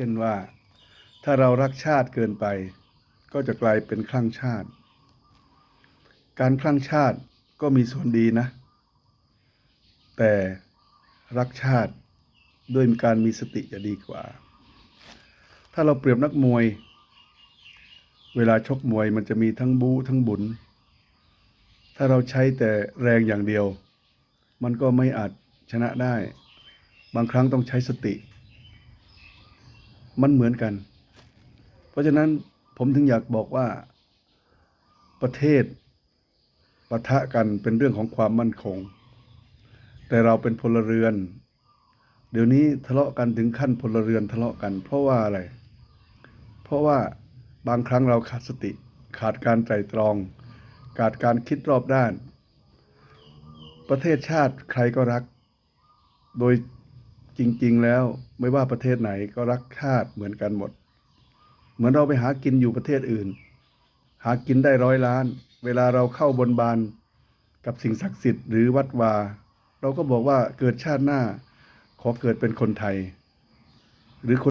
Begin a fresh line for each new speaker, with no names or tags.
ช่นว่า ถ้าเรารักชาติเกินไป ก็จะกลายเป็นคลั่งชาติ การคลั่งชาติก็มีส่วนดีนะ แต่รักชาติด้วยการมีสติจะดีกว่า ถ้าเราเปรียบนักมวย เวลาชกมวยมันจะมีทั้งบู๊ทั้งบุญ ถ้าเราใช้แต่แรงอย่างเดียว มันก็ไม่อาจชนะได้ บางครั้งต้องใช้สติ มันเหมือนกัน เพราะฉะนั้นผมถึงอยากบอกว่าประเทศปะทะกันเป็นเรื่องของความมั่นคง แต่เราเป็นพลเรือน เดี๋ยวนี้ทะเลาะกันถึงขั้นพลเรือนทะเลาะกัน เพราะว่าอะไร เพราะว่าบางครั้งเราขาดสติ ขาดการไตรตรอง ขาดการคิดรอบด้าน ประเทศชาติใครก็รัก โดย จริง ๆ แล้วไม่ว่าประเทศไหนก็รักชาติเหมือนกันหมด เหมือนเราไปหากินอยู่ประเทศอื่น หากินได้ร้อยล้าน เวลาเราเข้าบนบานกับสิ่งศักดิ์สิทธิ์หรือวัดวา เราก็บอกว่าเกิดชาติหน้า ขอเกิดเป็นคนไทย หรือคน